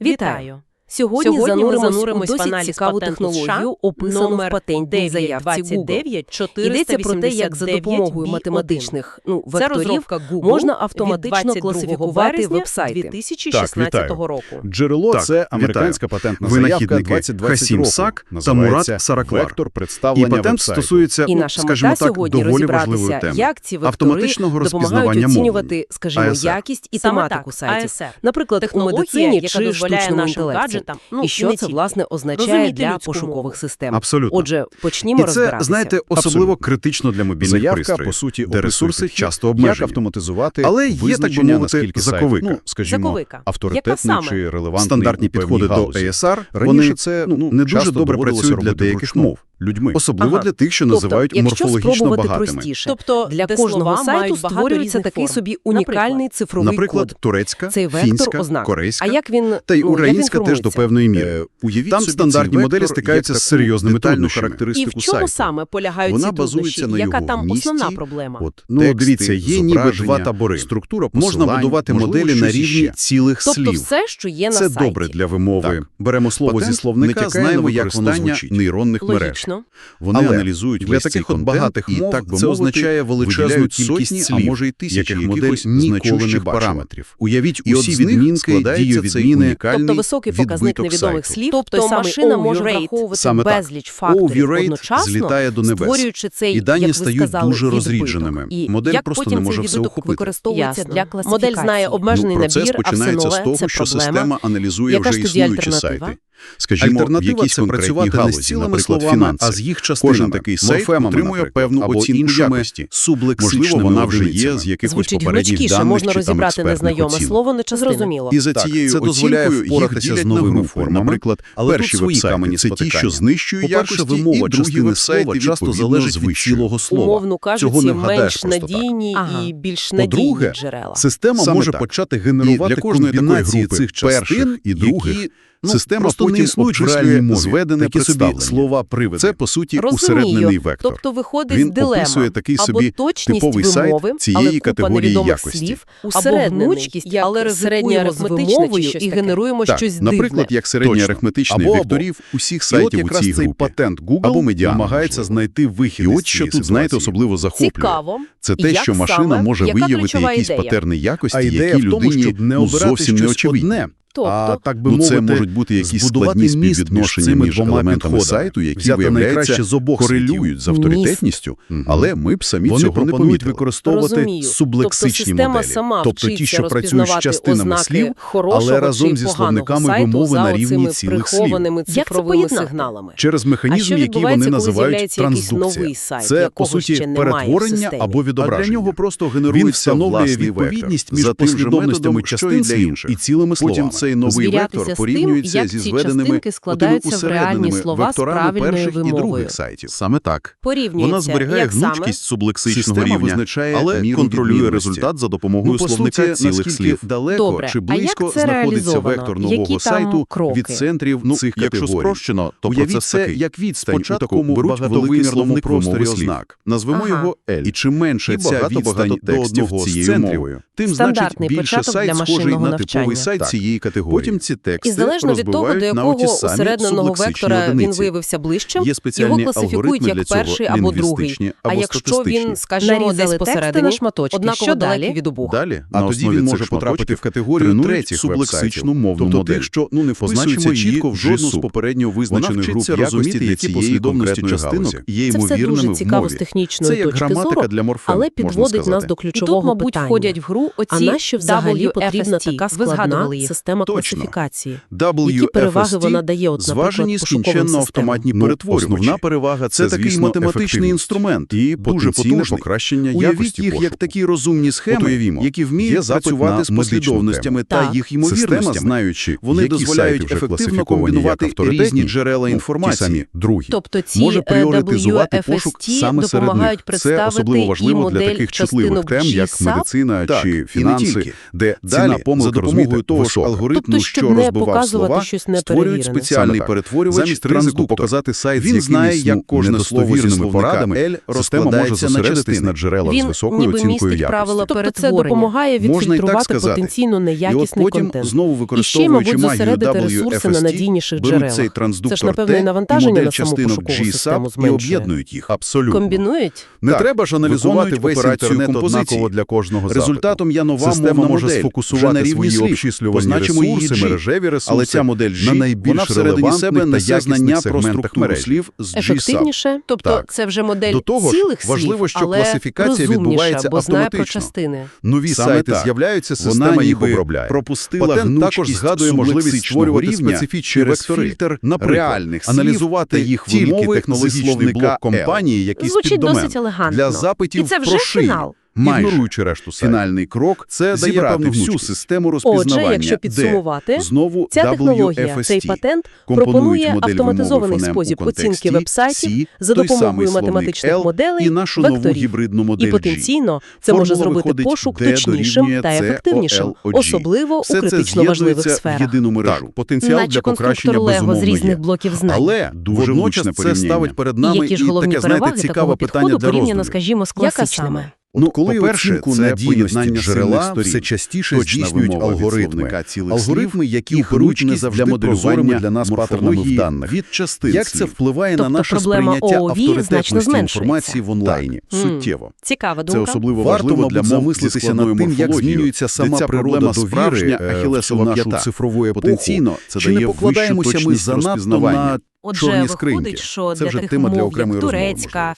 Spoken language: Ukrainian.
Вітаю! Сьогодні, Сьогодні ми зануримось в аналіз цікаву технологію, описану в патентній заявці Google. Йдеться про те, як за допомогою математичних ну, векторів можна автоматично класифікувати вебсайти 2016 так, року. Джерело це американська вітаю. патентна заявка 2020 року. Сак та Мурат Сараклар. І патент вебсайту. стосується, і ну, наша скажімо так, сьогодні доволі важливої теми. Як ці автоматичного розпізнавання оцінювати, скажімо, якість і тематику сайтів. Наприклад, у медицині чи штучному інтелекті може там. Ну і що це власне означає Розуміти для людському. пошукових систем? Абсолютно, отже, почнімо І це знаєте, особливо критично для мобільних Заявка, пристроїв, по суті, де ресурси часто обмежені. Як автоматизувати, але є так би мовити заковика, ну, скажімо, заковика. чи релевантний стандартні підходи до ASR раніше. Це ну, ну не дуже добре працюють для деяких мов людьми, особливо ага. для тих, що тобто, називають якщо морфологічно багатими. простіше, тобто для кожного сайту створюється такий собі унікальний наприклад, цифровий наприклад, код. турецька, Цей фінська, ознак. корейська, а як він та й українська ну, теж до певної міри. Е, уявіть там собі стандартні цей моделі стикаються з серйозними труднощами. І в чому сайту? саме полягають Вона ці труднощі? На яка там місті, основна проблема? От ну тексти, дивіться, є ніби два табори. Структура можна будувати моделі на рівні цілих тобто слів. Тобто все, що є на сайті. Це добре для вимови. Беремо слово зі словника, знаємо, як воно звучить. нейронних мереж. Точно вони Але аналізують для таких цей багатих мов, і так би це мовити, означає величезну кількість, слів, а може й тисячі яких модель значущих параметрів. Уявіть, і усі відмінки дію відміни, тобто високий показник невідомих слів, тобто машина може враховувати безліч фактів, одночасно, злітає до небес, створюючи цей і дані як ви стають сказали, дуже розрідженими. І Модель як просто не може все охопити. використовується для класифікації. Модель знає обмежений ну, набір, починається з того, це проблема. Яка вже існуючі сайти. Скажімо, Альтернатива це працювати галузі, не з цілими словами, фінанси. а з їх частинами. Кожен такий сайт отримує певну оцінку якості. Можливо, вона вже є з якихось Звучить попередніх даних можна чи там експертних оцін. слово не зрозуміло. І за так, цією це дозволяє впоратися з новими формами. Наприклад, але перші вебсайти – це ті, що знищують якості, вимова і другі вебсайти часто залежить від цілого слова. Умовно кажучи, менш надійні і більш надійні джерела. Система може почати генерувати комбінації цих частин і других ну, система просто потім не існує мові, зведене такі собі слова привиди. Це по суті Розумію. усереднений вектор. Тобто виходить Він дилема. описує такий собі точність типовий вимови, сайт цієї категорії якості слів, або гнучкість, але ризикуємо з вимовою і генеруємо так, щось дивне. Наприклад, як середня середньоарифметичний вікторів усіх сайтів у цій групі. патент Google або медіа намагається знайти вихід. І от що тут знаєте, особливо захоплює. Це те, що машина може виявити якісь патерни якості, які людині ну, зовсім не очевидні. Тобто, а так би ну, мовити, це можуть бути якісь складні співвідношення між, між елементами підходами. сайту, які Взяти виявляється з обох корелюють з авторитетністю, Міст. але ми б самі Вони цього пропонують не помітили. використовувати Розумію. сублексичні тобто, моделі, сама тобто ті, що працюють з частинами слів, але разом зі словниками вимови на рівні цілих слів. Як це сигналами через механізм, який вони називають трансдукція. Це по суті перетворення або відображення. Для нього просто генерується встановлює відповідність між послідовностями частин слів і цілими словами цей новий вектор порівнюється зі зведеними усередненими векторами перших вимовою. і других сайтів. Саме так порівнюється, вона зберігає як гнучкість сублексичного рівня, визначає але контролює результат за допомогою ну, словника суті, цілих слів. Далеко Добре. чи близько знаходиться вектор нового Які сайту кроки? від центрів ну, цих категорій. Якщо спрощено, то Уявіть процес це як відстань Спочатку у такому беруть великий просторі ознак. Назвемо його L. І чим менше і ця відстань до одного з центрів, тим значить більше сайт схожий на типовий сайт цієї категорії категорії. Потім ці тексти І залежно від того, до якого усередненого вектора одиниці. він виявився ближчим, його класифікують як перший або другий. А якщо він, скажімо, десь посередині, шматочки, однаково що далі від обох. Далі, а тоді він може потрапити в категорію третіх сублексичну мову, тобто модель. Тих, що ну не позначимо чітко в жодну з попередньо визначених груп якості для цієї конкретної частинок є ймовірними в мові. цікаво з технічної це як граматика зору, для морфем, але підводить нас до ключового І тут, мабуть, питання. входять в гру оці а нащо взагалі потрібна така складна система система Точно. класифікації. WFST Які переваги вона дає от, зважені скінченно автоматні ну, перетворювачі. Основна перевага це, це такий математичний інструмент і дуже потужне покращення Уявіть якості їх пошуку. як такі розумні схеми, Отуявімо, які вміють працювати з послідовностями та, їх ймовірностями, Система, знаючи, вони які дозволяють вже ефективно комбінувати різні ну, джерела інформації. Другі, тобто ці може е, пріоритизувати пошук саме серед них. Це особливо важливо для таких чутливих тем, як медицина чи фінанси, де ціна помилка розміти того, що алгоритму Тобто, щоб що не розбивав слова, щось створюють спеціальний Саме перетворювач Замість ризику показати сайт Він з знає, як ну, кожне слово зі порадами, L система може розкладається на зосередитись частини. на джерелах Він з високою ніби оцінкою якості. правила Тобто це допомагає і відфільтрувати потенційно І неякісний потім, контент. знову І ще, використовуючи мабуть, зосередити ресурси на надійніших джерелах. цей Це ж, напевно, навантаження на саму частинок пошукову систему і об'єднують їх. Абсолютно. Комбінують? Не треба ж аналізувати весь інтернет однаково для кожного запиту. Результатом є нова Система може модель, вже на сфокусувати свої слів. обчислювані Позначимо її ресурси, G. мережеві ресурси Але ця модель на найбільш вона всередині себе несе знання про структуру мережі. слів з G-SAP. Ефективніше, Тобто Так. це вже модель До того ж, цілих важливо, що але класифікація відбувається бо знає про автоматично. частини. Нові Саме сайти так. з'являються, Вона система їх обробляє. пропустила Патент також згадує можливість створювати рівня специфічні вектори. фільтр Наприклад, реальних слів аналізувати їх вимови технологічний блок компанії, якийсь Звучить досить елегантно. для запитів І це вже про фінал. Майже. ігноруючи решту сайту. Фінальний крок Це дає певну всю систему Отже, розпізнавання, якщо підсумувати, де знову ця технологія, WFST. цей патент пропонує автоматизований спосіб оцінки веб-сайтів за допомогою математичних L моделей, і нашу нову векторів. гібридну модель І потенційно це може зробити виходить пошук точнішим та ефективнішим, особливо Все у це критично важливих з'єднується в сферах. єдину мережу. Так, потенціал Наче для покращення Лего з різних є. блоків знань. Але Дуже водночас це ставить перед І нами які ж головні таке, знаєте, переваги цікаве питання для порівняно, скажімо, з Яка класичними? Саме? Ну, коли по-перше, оцінку це поєднання джерела все частіше точна здійснюють алгоритми. Алгоритми, які і оперують не завжди для моделювання для нас паттернами морфології даних. від частин Як це впливає на Тобто наше сприйняття ООВ авторитетності інформації в онлайні? М. Суттєво. Цікава Це думка. особливо Варто, важливо мабуть, для мов замислитися над тим, як змінюється сама ця природа проблема довіри, е, ахілесова в цю п'ята. нашу цифрову епоху. Потенційно це Чи не дає покладаємося вищу ми точність занадто розпізнавання. на Отже, чорні виходить, скриньки? що Це для вже таких тема для мов, окремої як розмови, турецька,